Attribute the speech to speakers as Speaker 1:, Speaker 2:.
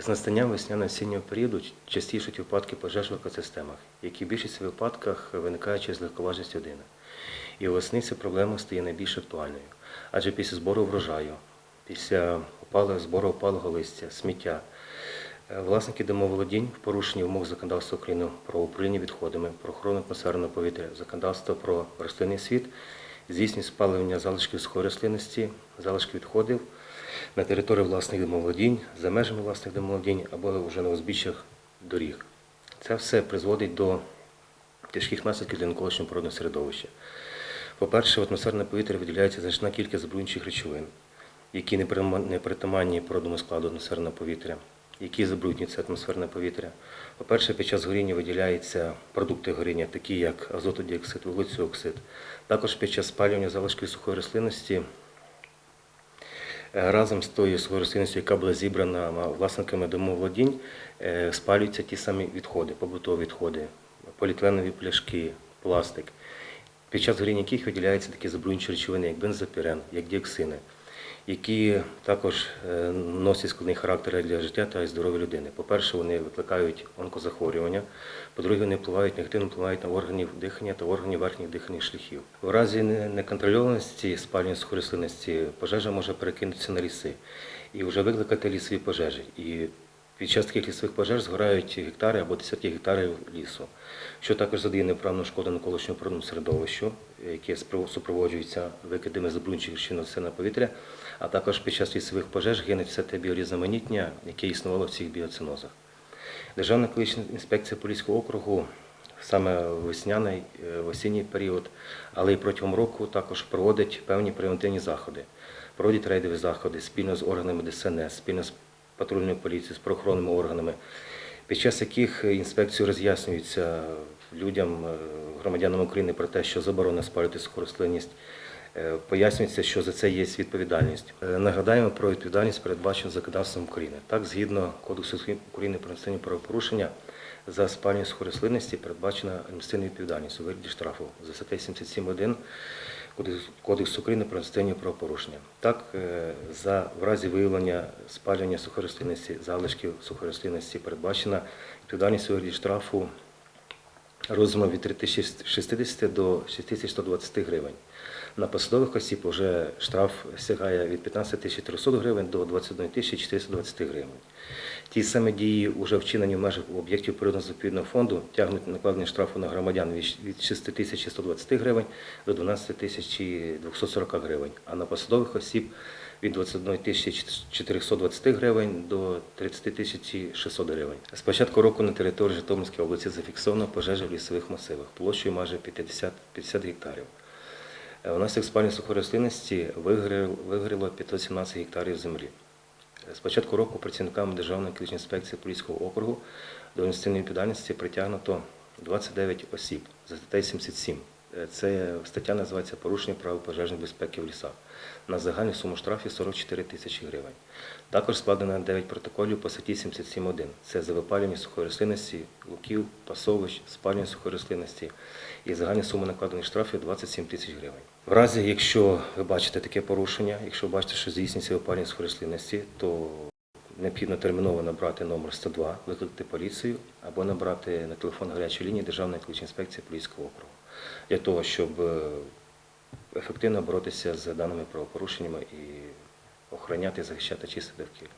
Speaker 1: З настанням весняно-осіннього періоду частішать випадки пожеж в екосистемах, які в більшості випадках виникають через легковажність людини. І восени ця проблема стає найбільш актуальною. Адже після збору врожаю, після опалу, збору опалого листя, сміття, е, власники домоволодінь в порушенні вимог законодавства України про управління відходами, про охорону атмосферного повітря, законодавства про рослинний світ, здійснюють спалювання залишків сухої рослинності, залишків відходів на території власних домоволодінь, за межами власних домоволодінь або вже на узбіччях доріг. Це все призводить до тяжких наслідків для навколишнього природного середовища. По-перше, в атмосферне повітря виділяється значна кількість забруднюючих речовин, які не притаманні природному складу атмосферного повітря, які забруднюють атмосферне повітря. По-перше, під час горіння виділяються продукти горіння, такі як азотодіоксид, вуглецю оксид. Також під час спалювання залишків сухої рослинності Е, Разом з тою своєю рослинністю, яка була зібрана власниками домоволодінь, е, спалюються ті самі відходи, побутові відходи, поліетиленові пляшки, пластик, під час горіння яких виділяються такі забруднюючі речовини, як бензопірен, як діоксини, які також е, носять складний характер для життя та здоров'я людини. По-перше, вони викликають онкозахворювання, по-друге, вони впливають негативно впливають на органів дихання та органів верхніх дихальних шляхів. В разі неконтрольованості спальні сухої рослинності пожежа може перекинутися на ліси і вже викликати лісові пожежі. І під час таких лісових пожеж згорають гектари або десятки гектарів лісу, що також задає неправну шкоду навколишньому природному середовищу, яке супроводжується викидами забруднюючих речовин на повітря, а також під час лісових пожеж гине все те біорізноманіття, яке існувало в цих біоцинозах. Державна екологічна інспекція Поліського округу саме в весняний, е, в осінній період, але й протягом року також проводить певні превентивні заходи. Проводять рейдові заходи спільно з органами ДСНС, спільно з патрульною поліцією, з правоохоронними органами, під час яких інспекцією роз'яснюється людям, е, громадянам України про те, що заборонено спалювати суху рослинність, Е, Пояснюється, що за це є відповідальність. Е, Нагадаємо про відповідальність, передбачену законодавством України. Так, згідно Кодексу України про адміністративні правопорушення, за спалювання сухої рослинності передбачена адміністративна відповідальність у вигляді штрафу за статтею 77.1 Кодексу- України про адміністративні правопорушення. Так, е, за в разі виявлення спалювання сухорослинності, залишків сухорослинності передбачена відповідальність вигляді штрафу розміром від 3060 до 6120 гривень. На посадових осіб вже штраф сягає від 15 300 гривень до 21 420 гривень. Ті самі дії вже вчинені в межах об'єктів природно-заповідного фонду тягнуть накладення штрафу на громадян від від 6 120 гривень до 12 240 гривень, а на посадових осіб від 21 420 гривень до 30 600 гривень. З початку року на території Житомирської області зафіксовано пожежі в лісових масивах площею майже 50, 50 гектарів. Е, Внаслідок спалення сухої рослинності вигоріло вигоріло 517 гектарів землі. З початку року працівниками Державної екологічної інспекції Поліського округу до адміністративної відповідальності притягнуто 29 осіб за статтею 77. Е, Це стаття називається порушення правил пожежної безпеки в лісах. На загальну суму штрафів 44 тисячі гривень. Також складено 9 протоколів по статті 77.1. Це за випалювання сухої рослинності, луків, пасовищ, спалювання сухої рослинності і загальна сума накладених штрафів 27 тисяч гривень. В разі, якщо ви бачите таке порушення, якщо ви бачите, що здійснюється випалювання сухої рослинності, то необхідно терміново набрати номер 102, викликати поліцію або набрати на телефон гарячої лінії Державної екологічної інспекції Поліського округу для того, щоб е, ефективно боротися з даними правопорушеннями і охороняти захищати чисте довкілля.